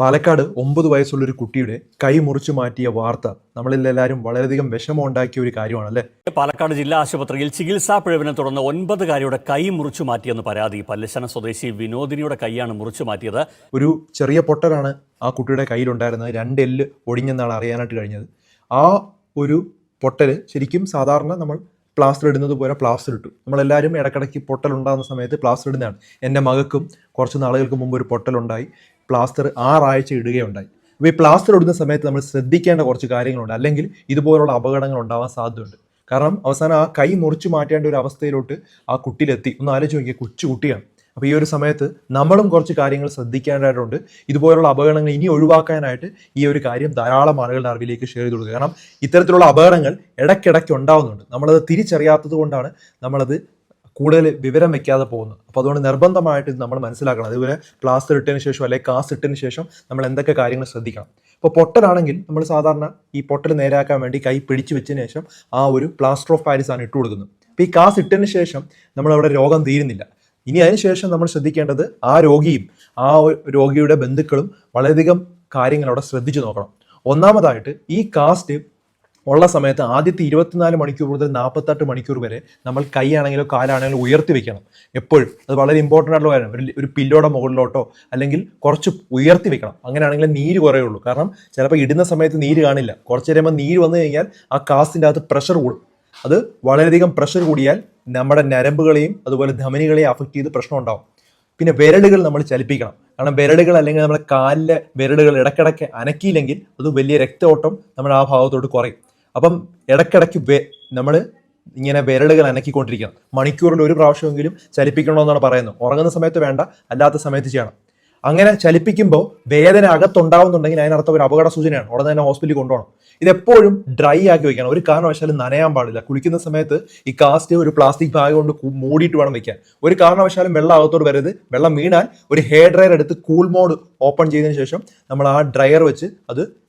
പാലക്കാട് ഒമ്പത് വയസ്സുള്ള ഒരു കുട്ടിയുടെ കൈ മുറിച്ചു മാറ്റിയ വാർത്ത നമ്മളിലെല്ലാവരും വളരെയധികം വിഷമം ഉണ്ടാക്കിയ ഒരു കാര്യമാണ് അല്ലെ പാലക്കാട് ജില്ലാ ആശുപത്രിയിൽ ചികിത്സാ പിഴവിനെ തുടർന്ന് ഒൻപതുകാരിയുടെ കൈ മുറിച്ചു മാറ്റിയെന്ന് പരാതി. പല്ലശന സ്വദേശി വിനോദിനിയുടെ കൈയാണ് മുറിച്ചു മാറ്റിയത്. ഒരു ചെറിയ പൊട്ടലാണ് ആ കുട്ടിയുടെ കയ്യിലുണ്ടായിരുന്നത്. രണ്ട് എല്ല് ഒടിഞ്ഞെന്നാണ് അറിയാനായിട്ട് കഴിഞ്ഞത്. ആ ഒരു പൊട്ടൽ ശരിക്കും സാധാരണ നമ്മൾ പ്ലാസ്റ്റർ ഇടുന്നത് പോലെ പ്ലാസ്റ്റർ ഇട്ടു. നമ്മളെല്ലാവരും ഇടക്കിടയ്ക്ക് പൊട്ടൽ ഉണ്ടാകുന്ന സമയത്ത് പ്ലാസ്റ്റർ ഇടുന്നതാണ്. എന്റെ മകൾക്കും കുറച്ച് നാളുകൾക്ക് മുമ്പ് ഒരു പൊട്ടലുണ്ടായി. പ്ലാസ്റ്റർ ആറാഴ്ച ഇടുകയുണ്ടായി. അപ്പോൾ ഈ പ്ലാസ്റ്റർ ഇടുന്ന സമയത്ത് നമ്മൾ ശ്രദ്ധിക്കേണ്ട കുറച്ച് കാര്യങ്ങളുണ്ട്. അല്ലെങ്കിൽ ഇതുപോലുള്ള അപകടങ്ങൾ ഉണ്ടാവാൻ സാധ്യതയുണ്ട്. കാരണം അവസാനം ആ കൈ മുറിച്ചു മാറ്റേണ്ട ഒരു അവസ്ഥയിലോട്ട് ആ കുട്ടിയിലെത്തി. ഒന്ന് ആലോചിച്ച് നോക്കിയാൽ കൊച്ചു കുട്ടിയാണ് അപ്പോൾ ഈ ഒരു സമയത്ത് നമ്മളും കുറച്ച് കാര്യങ്ങൾ ശ്രദ്ധിക്കേണ്ടതായിട്ടുണ്ട്. ഇതുപോലുള്ള അപകടങ്ങൾ ഇനി ഒഴിവാക്കാനായിട്ട് ഈ ഒരു കാര്യം ധാരാളം ആളുകളുടെ അറിവിലേക്ക് ഷെയർ ചെയ്ത് കൊടുക്കുക. കാരണം ഇത്തരത്തിലുള്ള അപകടങ്ങൾ ഇടയ്ക്കിടയ്ക്ക് ഉണ്ടാവുന്നുണ്ട്. നമ്മളത് തിരിച്ചറിയാത്തത് കൊണ്ടാണ് നമ്മളത് കൂടുതൽ വിവരം വെക്കാതെ പോകുന്നത് അപ്പോൾ അതുകൊണ്ട് നിർബന്ധമായിട്ട് നമ്മൾ മനസ്സിലാക്കണം. അതുപോലെ പ്ലാസ്റ്റർ ഇട്ടതിന് ശേഷം അല്ലെങ്കിൽ കാസ് ഇട്ടതിന് ശേഷം നമ്മൾ എന്തൊക്കെ കാര്യങ്ങൾ ശ്രദ്ധിക്കണം. ഇപ്പോൾ പൊട്ടലാണെങ്കിൽ നമ്മൾ സാധാരണ ഈ പൊട്ടൽ നേരാക്കാൻ വേണ്ടി കൈ പിടിച്ചു വെച്ചതിന് ശേഷം ആ ഒരു പ്ലാസ്റ്റർ ഓഫ് പാരിസ് ആണ് ഇട്ട് കൊടുക്കുന്നത്. അപ്പോൾ ഈ കാസ് ഇട്ടതിന് ശേഷം നമ്മൾ അവിടെ രോഗം തീരുന്നില്ല. ഇനി അതിനുശേഷം നമ്മൾ ശ്രദ്ധിക്കേണ്ടത് ആ രോഗിയും ആ രോഗിയുടെ ബന്ധുക്കളും വളരെയധികം കാര്യങ്ങൾ അവിടെ ശ്രദ്ധിച്ചു നോക്കണം. ഒന്നാമതായിട്ട് ഈ കാസ്റ്റ് ഉള്ള സമയത്ത് ആദ്യത്തെ ഇരുപത്തിനാല് മണിക്കൂർ മുതൽ നാൽപ്പത്തെട്ട് മണിക്കൂർ വരെ നമ്മൾ കൈയാണെങ്കിലോ കാലാണെങ്കിലോ ഉയർത്തി വെക്കണം. എപ്പോഴും. അത് വളരെ ഇമ്പോർട്ടന്റ് ആയിട്ടുള്ള കാര്യമാണ് ഒരു ഒരു പില്ലോടെ മുകളിലോട്ടോ അല്ലെങ്കിൽ കുറച്ച് ഉയർത്തി വെക്കണം. അങ്ങനെയാണെങ്കിൽ നീര് കുറയുള്ളൂ കാരണം ചിലപ്പോൾ ഇടുന്ന സമയത്ത് നീര് കാണില്ല. കുറച്ച് കഴിയുമ്പോൾ നീര് വന്നു കഴിഞ്ഞാൽ ആ കാസ്റ്റിന്റെ അകത്ത് പ്രഷർ കൂടും. അത് വളരെയധികം പ്രഷർ കൂടിയാൽ നമ്മുടെ നരമ്പുകളെയും അതുപോലെ ധമനികളെയും അഫക്റ്റ് ചെയ്ത് പ്രശ്നം ഉണ്ടാവും. പിന്നെ വിരലുകൾ നമ്മൾ ചലിപ്പിക്കണം. കാരണം വിരലുകൾ അല്ലെങ്കിൽ നമ്മുടെ കാലിലെ വിരലുകൾ ഇടയ്ക്കിടയ്ക്ക് അനക്കിയില്ലെങ്കിൽ അത് വലിയ രക്തഓട്ടം നമ്മുടെ ആ ഭാഗത്തോട്ട് കുറയും. അപ്പം ഇടയ്ക്കിടയ്ക്ക് നമ്മൾ ഇങ്ങനെ വിരലുകൾ അനക്കിക്കൊണ്ടിരിക്കണം. മണിക്കൂറിൽ ഒരു പ്രാവശ്യമെങ്കിലും ചലിപ്പിക്കണമെന്നാണ് പറയുന്നത്. ഉറങ്ങുന്ന സമയത്ത് വേണ്ട അല്ലാത്ത സമയത്ത് ചെയ്യണം. അങ്ങനെ ചലിപ്പിക്കുമ്പോൾ വേദന അകത്തുണ്ടാവുന്നുണ്ടെങ്കിൽ അതിനർത്ഥം ഒരു അപകട സൂചനയാണ്. ഉടനെ തന്നെ ഹോസ്പിറ്റലിൽ കൊണ്ടുപോകണം. ഇതെപ്പോഴും ഡ്രൈ ആക്കി വെക്കണം. ഒരു കാരണവശാലും നനയാൻ പാടില്ല. കുളിക്കുന്ന സമയത്ത് ഈ കാസ്റ്റ് ഒരു പ്ലാസ്റ്റിക് ബാഗ് കൊണ്ട് മൂടിയിട്ട് വേണം വെക്കാൻ. ഒരു കാരണവശാലും വെള്ളം അകത്തോട്ട് വരരുത്. വെള്ളം വീണാൽ ഒരു ഹെയർ ഡ്രയർ എടുത്ത് കൂൾ മോഡ് ഓപ്പൺ ചെയ്തതിന് ശേഷം നമ്മൾ ആ ഡ്രയർ വെച്ച് അത്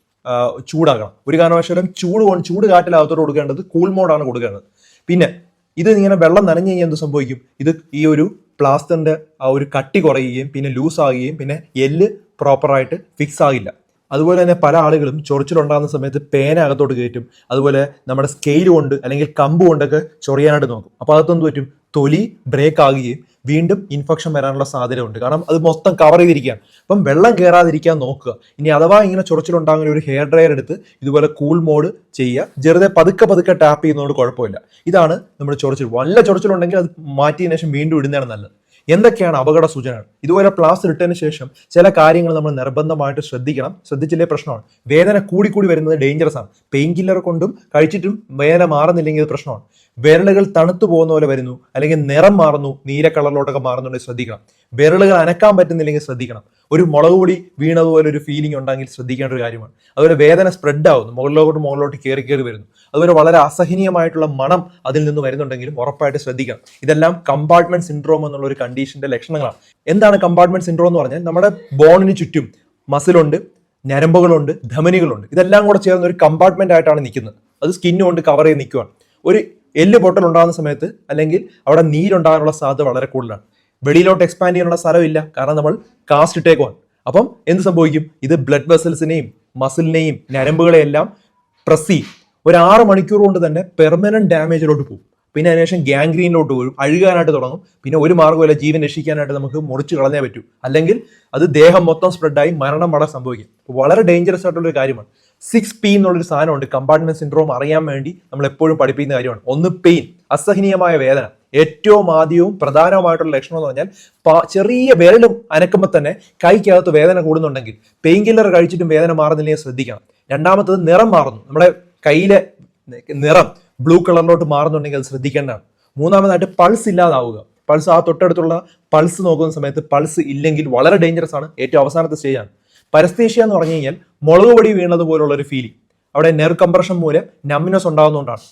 ചൂടാക്കണം. ഒരു കാരണവശാലും ചൂട് ചൂട് കാറ്റിൽ അകത്തോട്ട് കൊടുക്കേണ്ടത് കൂൾ മോഡാണ് കൊടുക്കേണ്ടത്. പിന്നെ ഇത് ഇങ്ങനെ വെള്ളം നനഞ്ഞു കഴിഞ്ഞാൽ എന്ത് സംഭവിക്കും? ഇത് ഈ ഒരു പ്ലാസ്റ്ററിന്റെ ആ ഒരു കട്ടി കുറയുകയും പിന്നെ ലൂസ് ആകുകയും പിന്നെ എല്ല് പ്രോപ്പറായിട്ട് ഫിക്സ് ആകില്ല. അതുപോലെ തന്നെ പല ആളുകളും ചൊറിച്ചിലുണ്ടാകുന്ന സമയത്ത് പേന അകത്തോട്ട് കയറ്റും. അതുപോലെ നമ്മുടെ സ്കെയിൽ കൊണ്ട് അല്ലെങ്കിൽ കമ്പ് കൊണ്ടൊക്കെ ചൊറിയാനായിട്ട് നോക്കും. അപ്പോൾ അകത്തൊന്ത് പറ്റും? തൊലി ബ്രേക്ക് ആകുകയും വീണ്ടും ഇൻഫെക്ഷൻ വരാനുള്ള സാധ്യത ഉണ്ട് കാരണം അത് മൊത്തം കവർ ചെയ്തിരിക്കുകയാണ്. അപ്പം വെള്ളം കയറാതിരിക്കാൻ നോക്കുക. ഇനി അഥവാ ഇങ്ങനെ ചുറച്ചിലുണ്ടാകുന്ന ഒരു ഹെയർ ഡ്രയർ എടുത്ത് ഇതുപോലെ കൂൾ മോഡ് ചെയ്യുക. ചെറുതെ പതുക്കെ പതുക്കെ ടാപ്പ് ചെയ്യുന്നതുകൊണ്ട് കുഴപ്പമില്ല. ഇതാണ് നമ്മുടെ ചൊറിച്ചിൽ. വല്ല ചൊറിച്ചിലുണ്ടെങ്കിൽ അത് മാറ്റിയതിനു ശേഷം വീണ്ടും ഇടുന്നതാണ് നല്ലത്. എന്തൊക്കെയാണ് അപകട സൂചനകൾ? ഇതുപോലെ പ്ലാസ്റ്റർ ഇട്ടതിന് ശേഷം ചില കാര്യങ്ങൾ നമ്മൾ നിർബന്ധമായിട്ട് ശ്രദ്ധിക്കണം. ശ്രദ്ധിച്ചില്ലേ പ്രശ്നമാണ്. വേദന കൂടി കൂടി വരുന്നത് ഡേഞ്ചറസ് ആണ്. പെയിൻ കില്ലർ കൊണ്ടും കഴിച്ചിട്ടും വേദന മാറുന്നില്ലെങ്കിൽ പ്രശ്നമാണ്. വിരലുകൾ തണുത്തു പോകുന്ന പോലെ വരുന്നു അല്ലെങ്കിൽ നിറം മാറുന്നു നീല കളറിലോട്ടൊക്കെ മാറുന്നുണ്ടെങ്കിൽ ശ്രദ്ധിക്കണം. വിരലുകൾ അനക്കാൻ പറ്റുന്നില്ലെങ്കിൽ ശ്രദ്ധിക്കണം. ഒരു മുളക് പൊടി വീണതുപോലെ ഒരു ഫീലിംഗ് ഉണ്ടെങ്കിൽ ശ്രദ്ധിക്കേണ്ട ഒരു കാര്യമാണ്. അതുപോലെ വേദന സ്പ്രെഡ് ആവുന്നു മുകളിലോട്ട് മുകളിലോട്ട് കയറി കയറി വരുന്നു. അതുപോലെ വളരെ അസഹനീയമായിട്ടുള്ള മണം അതിൽ നിന്ന് വരുന്നുണ്ടെങ്കിലും ഉറപ്പായിട്ട് ശ്രദ്ധിക്കണം. ഇതെല്ലാം കമ്പാർട്ട്മെന്റ് സിൻഡ്രോം എന്നുള്ള ഒരു കണ്ടീഷന്റെ ലക്ഷണങ്ങളാണ്. എന്താണ് കമ്പാർട്ട്മെന്റ് സിൻഡ്രോം എന്ന് പറഞ്ഞാൽ നമ്മുടെ ബോണിന് ചുറ്റും മസിലുണ്ട് ഞരമ്പുകളുണ്ട് ധമനികളുണ്ട് ഇതെല്ലാം കൂടെ ചേർന്ന ഒരു കമ്പാർട്ട്മെന്റ് ആയിട്ടാണ് നിൽക്കുന്നത്. അത് സ്കിന്നുകൊണ്ട് കവർ ചെയ്ത് നിൽക്കുകയാണ് ഒരു എല്ല് പൊട്ടൽ ഉണ്ടാകുന്ന സമയത്ത് അല്ലെങ്കിൽ അവിടെ നീരുണ്ടാകാനുള്ള സാധ്യത വളരെ കൂടുതലാണ്. വെളിയിലോട്ട് എക്സ്പാൻഡ് ചെയ്യാനുള്ള സ്ഥലമില്ല. കാരണം നമ്മൾ കാസ്റ്റ് ഇട്ടേക്കുവാണ് അപ്പം എന്ത് സംഭവിക്കും? ഇത് ബ്ലഡ് വെസൽസിനെയും മസിലിനെയും ഞരമ്പുകളെയെല്ലാം പ്രസ് ചെയ്യും ഒരു ആറ് മണിക്കൂർ കൊണ്ട് തന്നെ പെർമനന്റ് ഡാമേജിലോട്ട് പോകും. പിന്നെ അതിനുശേഷം ഗാംഗ്രീനിലോട്ട് പോകും അഴുകാനായിട്ട് തുടങ്ങും. പിന്നെ ഒരു മാർഗമല്ല ജീവൻ രക്ഷിക്കാനായിട്ട് നമുക്ക് മുറിച്ച് കളഞ്ഞേ പറ്റൂ. അല്ലെങ്കിൽ അത് ദേഹം മൊത്തം സ്പ്രെഡായി മരണം വളരെ സംഭവിക്കും. വളരെ ഡേഞ്ചറസ് ആയിട്ടുള്ള ഒരു കാര്യമാണ്. സിക്സ് പി എന്നുള്ളൊരു സാധനമുണ്ട്. കമ്പാർട്ട്മെന്റ് സിൻഡ്രോം അറിയാൻ വേണ്ടി നമ്മൾ എപ്പോഴും പഠിപ്പിക്കുന്ന കാര്യമാണ്. ഒന്ന് പെയിൻ അസഹനീയമായ വേദന. ഏറ്റവും ആദ്യവും പ്രധാനമായിട്ടുള്ള ലക്ഷണം എന്ന് പറഞ്ഞാൽ ചെറിയ വിരലും അനക്കുമ്പോൾ തന്നെ കൈക്കകത്ത് വേദന കൂടുന്നുണ്ടെങ്കിൽ പെയിൻ കില്ലർ കഴിച്ചിട്ടും വേദന മാറുന്നില്ലെങ്കിൽ ശ്രദ്ധിക്കണം. രണ്ടാമത്തത് നിറം മാറുന്നു. നമ്മുടെ കയ്യിലെ നിറം ബ്ലൂ കളറിലോട്ട് മാറുന്നുണ്ടെങ്കിൽ അത് ശ്രദ്ധിക്കേണ്ടതാണ്. മൂന്നാമതായിട്ട് പൾസ് ഇല്ലാതാവുക. പൾസ് ആ തൊട്ടടുത്തുള്ള പൾസ് നോക്കുന്ന സമയത്ത് പൾസ് ഇല്ലെങ്കിൽ വളരെ ഡേഞ്ചറസ് ആണ്. ഏറ്റവും അവസാനത്തെ സ്റ്റേജാണ് പരസ്തേഷ്യ എന്ന് പറഞ്ഞു കഴിഞ്ഞാൽ മുളക് പൊടി വീണതുപോലുള്ള ഒരു ഫീലിംഗ് അവിടെ നെർ കംപ്രഷൻ മൂലം നമ്മിനസ് ഉണ്ടാകുന്നതുകൊണ്ടാണ്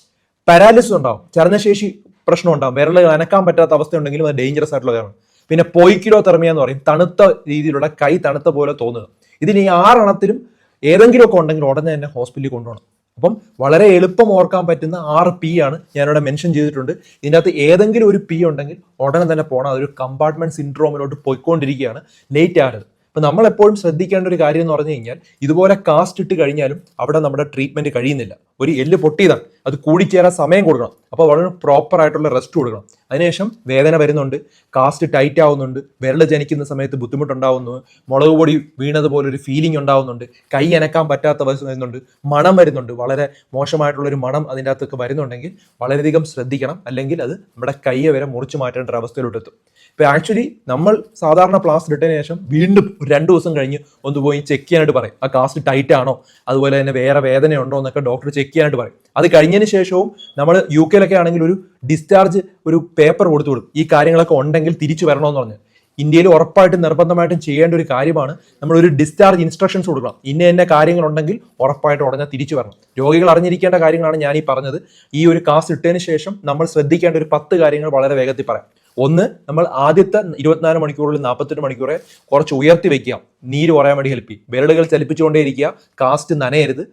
പാരാലിസിസ് ഉണ്ടാവും. ചലനശേഷി പ്രശ്നം ഉണ്ടാവും. വിരലുകൾ അനക്കാൻ പറ്റാത്ത അവസ്ഥ ഉണ്ടെങ്കിലും അത് ഡേഞ്ചറസ് ആയിട്ടുള്ളതാണ് പിന്നെ പൊയ്ക്കിലോ തെർമിയ എന്ന് പറയും. തണുത്ത രീതിയിലുള്ള കൈ തണുത്ത പോലെ തോന്നുക. ഇതിന് ഈ ആറെണ്ണത്തിലും ഏതെങ്കിലുമൊക്കെ ഉണ്ടെങ്കിൽ ഉടനെ തന്നെ ഹോസ്പിറ്റലിൽ കൊണ്ടുപോകണം. അപ്പം വളരെ എളുപ്പം ഓർക്കാൻ പറ്റുന്ന ആറ് പി ആണ് ഞാനിവിടെ മെൻഷൻ ചെയ്തിട്ടുണ്ട്. ഇതിനകത്ത് ഏതെങ്കിലും ഒരു പി ഉണ്ടെങ്കിൽ ഉടനെ തന്നെ പോകണം അതൊരു കമ്പാർട്ട്മെന്റ് സിൻഡ്രോമിലോട്ട് പോയിക്കൊണ്ടിരിക്കുകയാണ്. ലേറ്റ് ആകരുത് അപ്പോൾ നമ്മൾ എപ്പോഴും ശ്രദ്ധിക്കേണ്ട ഒരു കാര്യം എന്ന് പറഞ്ഞു കഴിഞ്ഞാൽ ഇതുപോലെ കാസ്റ്റ് ഇട്ട് കഴിഞ്ഞാലും അവിടെ നമ്മുടെ ട്രീറ്റ്മെന്റ് കഴിയുന്നില്ല. ഒരു എല്ല് പൊട്ടിയതാണ്. അത് കൂടിച്ചേരാൻ സമയം കൊടുക്കണം. അപ്പോൾ വളരെ പ്രോപ്പർ ആയിട്ടുള്ള റെസ്റ്റ് കൊടുക്കണം. അതിനുശേഷം വേദന വരുന്നുണ്ട്. കാസ്റ്റ് ടൈറ്റ് ആവുന്നുണ്ട്. വിരൽ ജനിക്കുന്ന സമയത്ത് ബുദ്ധിമുട്ടുണ്ടാവുന്നു. മുളക് പൊടി വീണതുപോലെ ഒരു ഫീലിംഗ് ഉണ്ടാവുന്നുണ്ട്. കൈ അനക്കാൻ പറ്റാത്ത വരുന്നുണ്ട്. മണം വരുന്നുണ്ട്. വളരെ മോശമായിട്ടുള്ളൊരു മണം അതിന്റെ അകത്തൊക്കെ വരുന്നുണ്ടെങ്കിൽ വളരെയധികം ശ്രദ്ധിക്കണം. അല്ലെങ്കിൽ അത് നമ്മുടെ കൈയെ വരെ മുറിച്ച് മാറ്റേണ്ട ഒരു അവസ്ഥയിലോട്ടെത്തും. ഇപ്പൊ ആക്ച്വലി നമ്മൾ സാധാരണ പ്ലാസ്റ്റർ ഇട്ടതിന് ശേഷം വീണ്ടും രണ്ട് ദിവസം കഴിഞ്ഞ് ഒന്ന് പോയി ചെക്ക് ചെയ്യാനായിട്ട് പറയും. ആ കാസ്റ്റ് ടൈറ്റ് ആണോ? അതുപോലെ തന്നെ വേറെ വേദനയുണ്ടോ എന്നൊക്കെ ഡോക്ടർ ചെക്ക് ചെയ്യാനായിട്ട് പറയും. അത് കഴിഞ്ഞതിന് ശേഷവും നമ്മൾ യു കെയിലൊക്കെ ആണെങ്കിൽ ഒരു ഡിസ്ചാർജ് ഒരു പേപ്പർ കൊടുത്തു കൊടുക്കും ഈ കാര്യങ്ങളൊക്കെ ഉണ്ടെങ്കിൽ തിരിച്ചു വരണമെന്ന് പറഞ്ഞു. ഇന്ത്യയിൽ ഉറപ്പായിട്ടും നിർബന്ധമായിട്ടും ചെയ്യേണ്ട ഒരു കാര്യമാണ് നമ്മൾ ഒരു ഡിസ്ചാർജ് ഇൻസ്ട്രക്ഷൻസ് കൊടുക്കണം. ഇന്ന ഇന്ന കാര്യങ്ങളുണ്ടെങ്കിൽ ഉറപ്പായിട്ട് ഉടനെ തിരിച്ചു വരണം. രോഗികൾ അറിഞ്ഞിരിക്കേണ്ട കാര്യങ്ങളാണ് ഞാൻ ഈ പറഞ്ഞത്. ഈ ഒരു കാസ് ഇട്ടതിന് ശേഷം നമ്മൾ ശ്രദ്ധിക്കേണ്ട ഒരു പത്ത് കാര്യങ്ങൾ വളരെ വേഗത്തിൽ പറയാം. ഒന്ന് നമ്മൾ ആദ്യത്തെ ഇരുപത്തിനാല് മണിക്കൂറിൽ നാൽപ്പത്തെട്ട് മണിക്കൂറെ കുറച്ച് ഉയർത്തി വെക്കുക. നീര് കുറയാൻ വേണ്ടി ഹെൽപ്പ് ചെയ്യും. വിരലുകൾ ചലിപ്പിച്ചുകൊണ്ടേ ഇരിക്കുക. കാസ്റ്റ് നനയരുത്.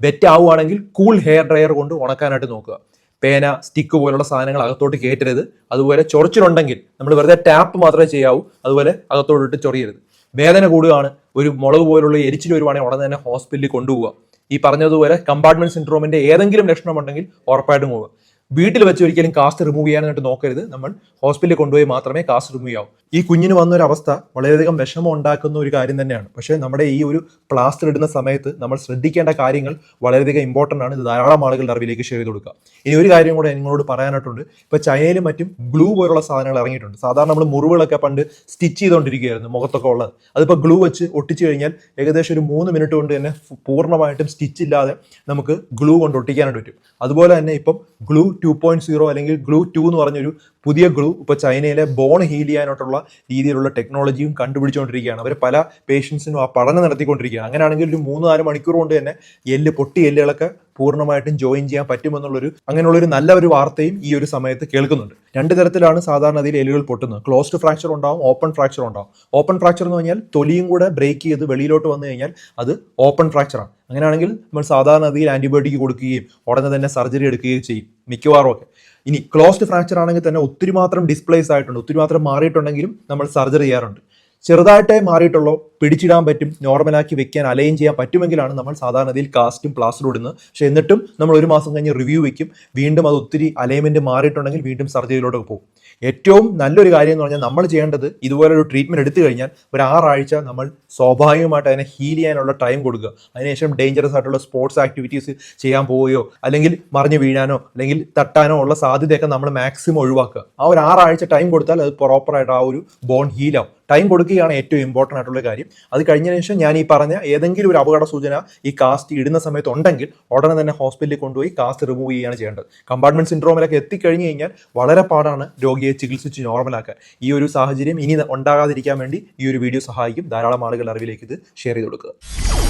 വെറ്റ് ആവുകയാണെങ്കിൽ കൂൾ ഹെയർ ഡ്രയർ കൊണ്ട് ഉണക്കാനായിട്ട് നോക്കുക. പേന സ്റ്റിക്ക് പോലുള്ള സാധനങ്ങൾ അകത്തോട്ട് കയറ്റരുത്. അതുപോലെ ചൊറിച്ചിലുണ്ടെങ്കിൽ നമ്മൾ വെറുതെ ടാപ്പ് മാത്രമേ ചെയ്യാവൂ. അതുപോലെ അകത്തോട്ട് ഇട്ട് ചൊറിയരുത്. വേദന കൂടുകയാണ്. ഒരു മുളക് പോലുള്ള എരിച്ചിൽ വരുവാണെങ്കിൽ ഉടനെ തന്നെ ഹോസ്പിറ്റലിൽ കൊണ്ടുപോവുക. ഈ പറഞ്ഞതുപോലെ കമ്പാർട്ട്മെന്റ് സിൻഡ്രോമിന്റെ ഏതെങ്കിലും ലക്ഷണം ഉണ്ടെങ്കിൽ ഉറപ്പായിട്ടും പോവുക. വീട്ടിൽ വെച്ച് ഒരിക്കലും കാസ്റ്റ് റിമൂവ് ചെയ്യാനായിട്ട് നോക്കരുത്. നമ്മൾ ഹോസ്പിറ്റലിൽ കൊണ്ടുപോയി മാത്രമേ കാസ്റ്റ് റിമൂവ് ചെയ്യാവൂ. ഈ കുഞ്ഞിന് വന്ന ഒരു അവസ്ഥ വളരെയധികം വിഷമം ഉണ്ടാക്കുന്ന ഒരു കാര്യം തന്നെയാണ്. പക്ഷേ നമ്മുടെ ഈ ഒരു പ്ലാസ്റ്റർ ഇടുന്ന സമയത്ത് നമ്മൾ ശ്രദ്ധിക്കേണ്ട കാര്യങ്ങൾ വളരെയധികം ഇമ്പോർട്ടന്റ് ആണ്. ഇത് ധാരാളം ആളുകളുടെ അറിവിലേക്ക് ഷെയർ ചെയ്ത് കൊടുക്കുക. ഇനി ഒരു കാര്യം കൂടെ നിങ്ങളോട് പറയാനായിട്ടുണ്ട്. ഇപ്പോൾ ചൈനയിലും മറ്റും ഗ്ലൂ പോലുള്ള സാധനങ്ങൾ ഇറങ്ങിയിട്ടുണ്ട്. സാധാരണ നമ്മൾ മുറിവുകളൊക്കെ പണ്ട് സ്റ്റിച്ച് ചെയ്തുകൊണ്ടിരിക്കുകയായിരുന്നു മുഖത്തൊക്കെ ഉള്ളത്. അതിപ്പോൾ ഗ്ലൂ വെച്ച് ഒട്ടിച്ചു കഴിഞ്ഞാൽ ഏകദേശം ഒരു മൂന്ന് മിനിറ്റ് കൊണ്ട് തന്നെ പൂർണമായിട്ടും സ്റ്റിച്ച് ഇല്ലാതെ നമുക്ക് ഗ്ലൂ കൊണ്ട് ഒട്ടിക്കാനായിട്ട് പറ്റും. അതുപോലെ തന്നെ ഇപ്പം ഗ്ലൂ ടു പോയിന്റ് സീറോ അല്ലെങ്കിൽ ഗ്ലൂ ടു എന്ന് പറഞ്ഞൊരു പുതിയ ഗ്ലൂ ഇപ്പോൾ ചൈനയിലെ ബോൺ ഹീൽ ചെയ്യാനായിട്ടുള്ള രീതിയിലുള്ള ടെക്നോളജിയും കണ്ടുപിടിച്ചുകൊണ്ടിരിക്കുകയാണ് അവർ പല പേഷ്യൻസിനും ആ പഠനം നടത്തിക്കൊണ്ടിരിക്കുകയാണ്. അങ്ങനെയാണെങ്കിൽ ഒരു മൂന്ന് നാല് മണിക്കൂർ കൊണ്ട് തന്നെ എല്ല് പൊട്ടി എല്ലുകളൊക്കെ പൂർണമായിട്ടും ജോയിൻ ചെയ്യാൻ പറ്റുമെന്നുള്ളൊരു അങ്ങനെയുള്ളൊരു നല്ല ഒരു വാർത്തയും ഈ ഒരു സമയത്ത് കേൾക്കുന്നുണ്ട്. രണ്ട് തരത്തിലാണ് സാധാരണ അതിൽ എല്ലുകൾ പൊട്ടുന്നത്. ക്ലോസ്ഡ് ഫ്രാക്ചർ ഉണ്ടാവും ഓപ്പൺ ഫ്രാക്ചർ ഉണ്ടാവും. ഓപ്പൺ ഫ്രാക്ചർ എന്ന് പറഞ്ഞാൽ തൊലിയും കൂടെ ബ്രേക്ക് ചെയ്ത് വെളിയിലോട്ട് വന്നു കഴിഞ്ഞാൽ അത് ഓപ്പൺ ഫ്രാക്ചറാണ്. അങ്ങനെയാണെങ്കിൽ നമ്മൾ സാധാരണ അതിൽ ആന്റിബയോട്ടിക് കൊടുക്കുകയും ഉടനെ തന്നെ സർജറി എടുക്കുകയും ചെയ്യും മിക്കവാറും ഒക്കെ ഇനി ക്ലോസ്ഡ് ഫ്രാക്ചർ ആണെങ്കിൽ തന്നെ ഒത്തിരി മാത്രം ഡിസ്പ്ലേസ് ആയിട്ടുണ്ട്. ഒത്തിരി മാത്രം മാറിയിട്ടുണ്ടെങ്കിലും നമ്മൾ സർജറി ചെയ്യാറുണ്ട്. ചെറുതായിട്ടേ മാറിയിട്ടുള്ളൂ. പിടിച്ചിടാൻ പറ്റും നോർമലാക്കി വെക്കാൻ അലൈൻ ചെയ്യാൻ പറ്റുമെങ്കിലാണ് നമ്മൾ സാധാരണ കാസ്റ്റും പ്ലാസ്റ്ററും ഇടുന്നത്. പക്ഷെ എന്നിട്ടും നമ്മൾ ഒരു മാസം കഴിഞ്ഞ് റിവ്യൂ വെക്കും വീണ്ടും അത് ഒത്തിരി അലൈൻമെന്റ് മാറിയിട്ടുണ്ടെങ്കിൽ വീണ്ടും സർജറിയിലോട്ട് പോകും. ഏറ്റവും നല്ലൊരു കാര്യം എന്ന് പറഞ്ഞാൽ നമ്മൾ ചെയ്യേണ്ടത് ഇതുപോലെ ഒരു ട്രീറ്റ്മെന്റ് എടുത്തു കഴിഞ്ഞാൽ ഒരു ആറാഴ്ച നമ്മൾ സ്വാഭാവികമായിട്ട് അതിനെ ഹീൽ ചെയ്യാനുള്ള ടൈം കൊടുക്കുക. അതിനുശേഷം ഡേഞ്ചറസ് ആയിട്ടുള്ള സ്പോർട്സ് ആക്ടിവിറ്റീസ് ചെയ്യാൻ പോവുകയോ അല്ലെങ്കിൽ മറിഞ്ഞു വീഴാനോ അല്ലെങ്കിൽ തട്ടാനോ ഉള്ള സാധ്യതയൊക്കെ നമ്മൾ മാക്സിമം ഒഴിവാക്കുക. ആ ഒരു ആറാഴ്ച ടൈം കൊടുത്താൽ അത് പ്രോപ്പറായിട്ട് ആ ഒരു ബോൺ ഹീലാവും ടൈം കൊടുക്കുകയാണ് ഏറ്റവും ഇമ്പോർട്ടന്റ് ആയിട്ടുള്ള കാര്യം. അത് കഴിഞ്ഞതിന് ശേഷം ഞാൻ ഈ പറഞ്ഞ ഏതെങ്കിലും ഒരു അപകട സൂചന ഈ കാസ്റ്റ് ഇടുന്ന സമയത്ത് ഉണ്ടെങ്കിൽ ഉടനെ തന്നെ ഹോസ്പിറ്റലിൽ കൊണ്ടുപോയി കാസ്റ്റ് റിമൂവ് ചെയ്യുകയാണ് ചെയ്യേണ്ടത്. കമ്പാർട്ട്മെന്റ് സിൻഡ്രോമിലൊക്കെ എത്തിക്കഴിഞ്ഞ് കഴിഞ്ഞാൽ വളരെ പാടാണ് രോഗിയെ ചികിത്സിച്ച് നോർമലാക്കാൻ ഈ ഒരു സാഹചര്യം ഇനി ഉണ്ടാകാതിരിക്കാൻ വേണ്ടി ഈ ഒരു വീഡിയോ സഹായിക്കും. ധാരാളം ആളുകൾ അറിവിലേക്ക് ഇത് ഷെയർ ചെയ്ത് കൊടുക്കുക.